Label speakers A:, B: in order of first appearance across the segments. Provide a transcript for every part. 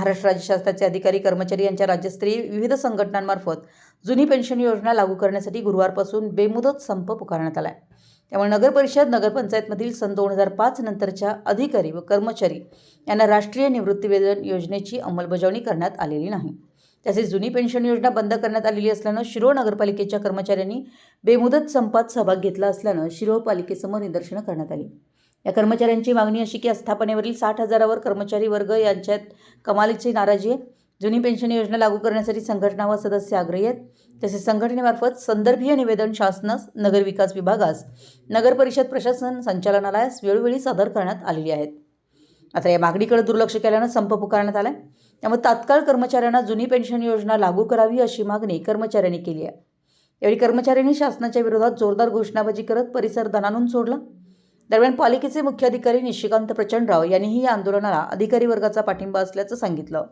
A: महाराष्ट्र राज्य शासनाचे अधिकारी कर्मचारी यांच्या राज्यस्तरीय विविध संघटनांमार्फत जुनी पेन्शन योजना लागू करण्यासाठी गुरुवारपासून बेमुदत संप पुकारण्यात आला आहे त्यामुळे नगरपरिषद नगरपंचायतमधील सन दोन हजार पाच नंतरच्या अधिकारी व कर्मचारी यांना राष्ट्रीय निवृत्तीवेतन योजनेची अंमलबजावणी करण्यात आलेली नाही. तसेच जुनी पेन्शन योजना बंद करण्यात आलेली असल्यानं शिरोळ नगरपालिकेच्या कर्मचाऱ्यांनी बेमुदत संपात सहभाग घेतला असल्यानं शिरोळ पालिकेसमोर निदर्शनं करण्यात आली. या कर्मचाऱ्यांची मागणी अशी की आस्थापनेवरील साठ हजारावर कर्मचारी वर्ग यांच्यात कमालीची नाराजी आहे. जुनी पेन्शन योजना लागू करण्यासाठी संघटना व सदस्य आग्रही आहेत. तसेच संघटनेमार्फत संदर्भीय निवेदन शासनास नगरविकास विभागास नगर परिषद प्रशासन संचालनालयास वेळोवेळी सादर करण्यात आलेली आहेत. आता या मागणीकडे दुर्लक्ष केल्यानं संप पुकारण्यात आलाय. त्यामुळे तात्काळ कर्मचाऱ्यांना जुनी पेन्शन योजना लागू करावी अशी मागणी कर्मचाऱ्यांनी केली आहे. यावेळी कर्मचाऱ्यांनी शासनाच्या विरोधात जोरदार घोषणाबाजी करत परिसर दणानून सोडला. दरम्यान पालिकेचे मुख्याधिकारी निशिकांत प्रचंडराव यांनीही या आंदोलनाला अधिकारी वर्गाचा पाठिंबा असल्याचं सांगितलं.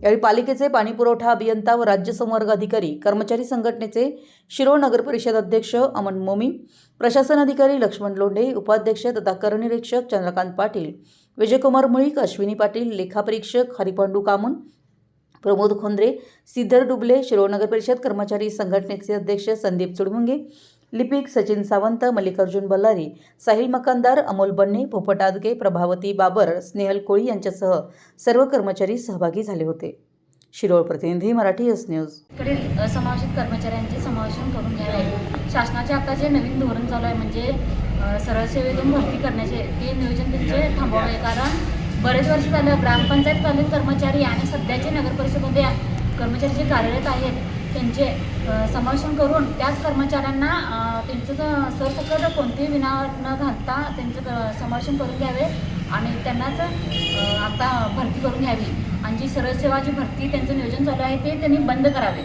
A: यावेळी पालिकेचे पाणीपुरवठा अभियंता व राज्य संवर्ग अधिकारी कर्मचारी संघटनेचे शिरोळ नगर परिषद अध्यक्ष अमन मोमीन प्रशासन अधिकारी लक्ष्मण लोंढे उपाध्यक्ष तथा करनिरीक्षक चंद्रकांत पाटील विजयकुमार मुळीक अश्विनी पाटील लेखापरीक्षक हरिपांडू कामन प्रमोद खोंद्रे सिद्धर डुबले शिरोळ नगर परिषद कर्मचारी संघटनेचे अध्यक्ष संदीप चुडमुंगे लिपिक सचिन सावंत मल्लिकार्जुन बल्लारी साहिल मकानदार अमोल बन्ने पोपट आदगे प्रभावती बाबर स्नेहल कोळी यांच्यासह सर्व कर्मचारी सहभागी झाले होते. शिरोळ प्रतिनिधी मराठी एस न्यूज.
B: कडील असमावेशित कर्मचाऱ्यांचे समावेशन करून घ्यावे शासनाचे आता जे नवीन धोरण चालू आहे म्हणजे सरळ सेवेतून भरती करण्याचे ते नियोजन त्यांचे थांबवावे कारण बरेच वर्ष झालं ग्रामपंचायतकालीन कर्मचारी आणि सध्याचे नगर परिषदेमध्ये कर्मचारी जे कार्यरत आहेत. त्यांचे अ, समावेशन करून त्याच कर्मचाऱ्यांना त्यांचं सरसकट कोणतेही विना न घालता त्यांचं क- समावेशन करून घ्यावे आणि त्यांनाच आता भरती करून घ्यावी. आणि जी सरळ सेवा जी भरती त्यांचं नियोजन चालू आहे ते त्यांनी बंद करावे.